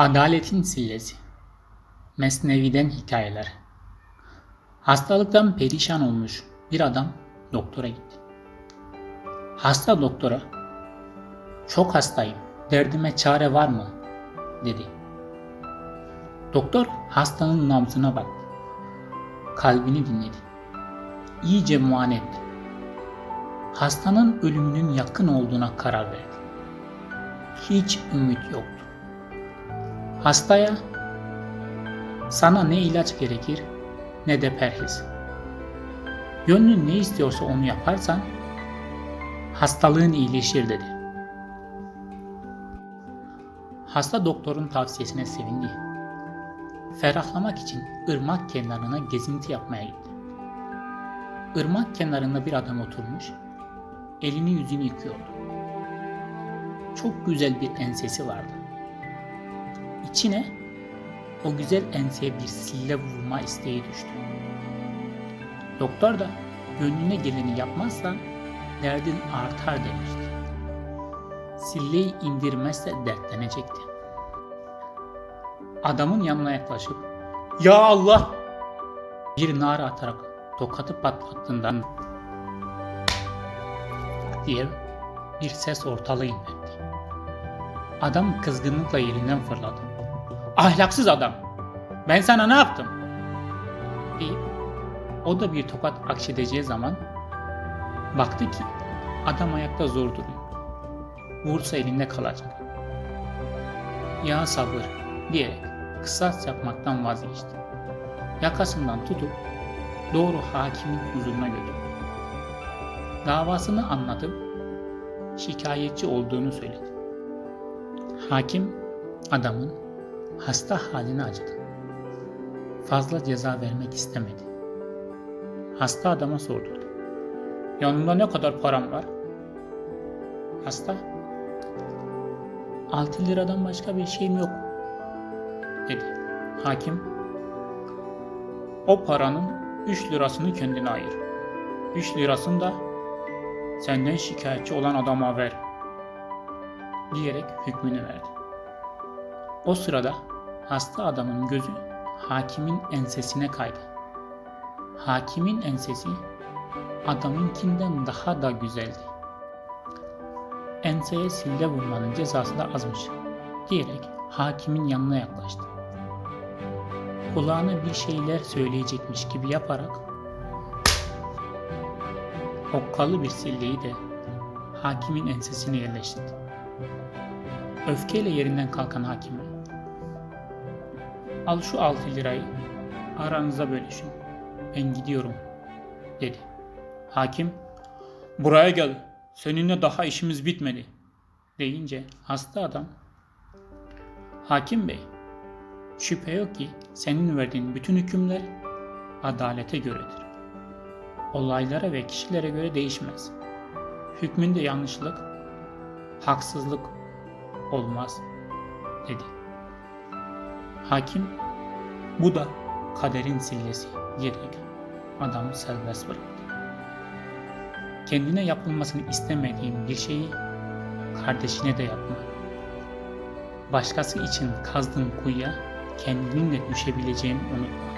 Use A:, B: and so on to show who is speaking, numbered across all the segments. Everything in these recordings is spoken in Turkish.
A: Adaletin Sillesi Mesnevi'den hikayeler Hastalıktan perişan olmuş bir adam doktora gitti. Hasta doktora, çok hastayım, derdime çare var mı? dedi. Doktor hastanın nabzına baktı. Kalbini dinledi. İyice muayene etti. Hastanın ölümünün yakın olduğuna karar verdi. Hiç ümit yoktu. Hastaya sana ne ilaç gerekir ne de perhiz. Gönlün ne istiyorsa onu yaparsan hastalığın iyileşir dedi. Hasta doktorun tavsiyesine sevindi. Ferahlamak için ırmak kenarına gezinti yapmaya gitti. Irmak kenarında bir adam oturmuş, elini yüzünü yıkıyordu. Çok güzel bir ensesi vardı. İçine o güzel enseye bir sille vurma isteği düştü. Doktor da gönlüne geleni yapmazsan derdin artar demişti. Silleyi indirmezse dertlenecekti. Adamın yanına yaklaşıp ''Ya Allah!'' bir nara atarak tokatı patlattığından diye bir ses ortalığı inletti. Adam kızgınlıkla yerinden fırladı. Ahlaksız adam! Ben sana ne yaptım? deyip o da bir tokat akşedeceği zaman baktı ki adam ayakta zor duruyor. Vursa elinde kalacak. Ya sabır diyerek kısas yapmaktan vazgeçti. Yakasından tutup doğru hakimin huzuruna götürdü. Davasını anlatıp şikayetçi olduğunu söyledi. Hakim adamın hasta haline acıdı. Fazla ceza vermek istemedi. Hasta adama sordu. Yanında ne kadar param var? Hasta 6 liradan başka bir şeyim yok dedi. Hakim o paranın 3 lirasını kendine ayır. 3 lirasını da senden şikayetçi olan adama ver diyerek hükmünü verdi. O sırada hasta adamın gözü hakimin ensesine kaydı. Hakimin ensesi adamınkinden daha da güzeldi. Enseye sille vurmanın cezası da azmış diyerek hakimin yanına yaklaştı. Kulağına bir şeyler söyleyecekmiş gibi yaparak okkalı bir silleyi de hakimin ensesine yerleştirdi. Öfkeyle yerinden kalkan hakime Al şu 6 lirayı aranıza bölüşün. Ben gidiyorum dedi. Hakim buraya gel seninle daha işimiz bitmedi deyince hasta adam Hakim bey şüphe yok ki senin verdiğin bütün hükümler adalete göredir. Olaylara ve kişilere göre değişmez. Hükmünde yanlışlık, haksızlık olmaz dedi. Hakim bu da kaderin sillesi diyerek adamı serbest bıraktı. Kendine yapılmasını istemediğin bir şeyi kardeşine de yapma. Başkası için kazdığın kuyuya kendinin de düşebileceğini unutma.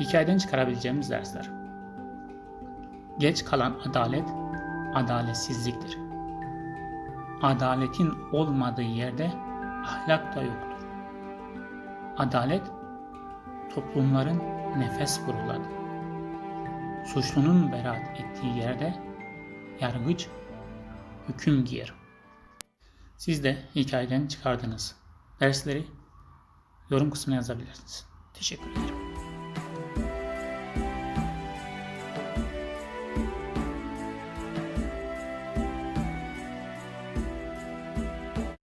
A: Hikayeden çıkarabileceğimiz dersler. Geç kalan adalet, adaletsizliktir. Adaletin olmadığı yerde ahlak da yoktur. Adalet toplumların nefes vuruladı. Suçlunun beraat ettiği yerde yargıç hüküm giyer. Siz de hikayeden çıkardığınız dersleri yorum kısmına yazabilirsiniz. Teşekkür ederim.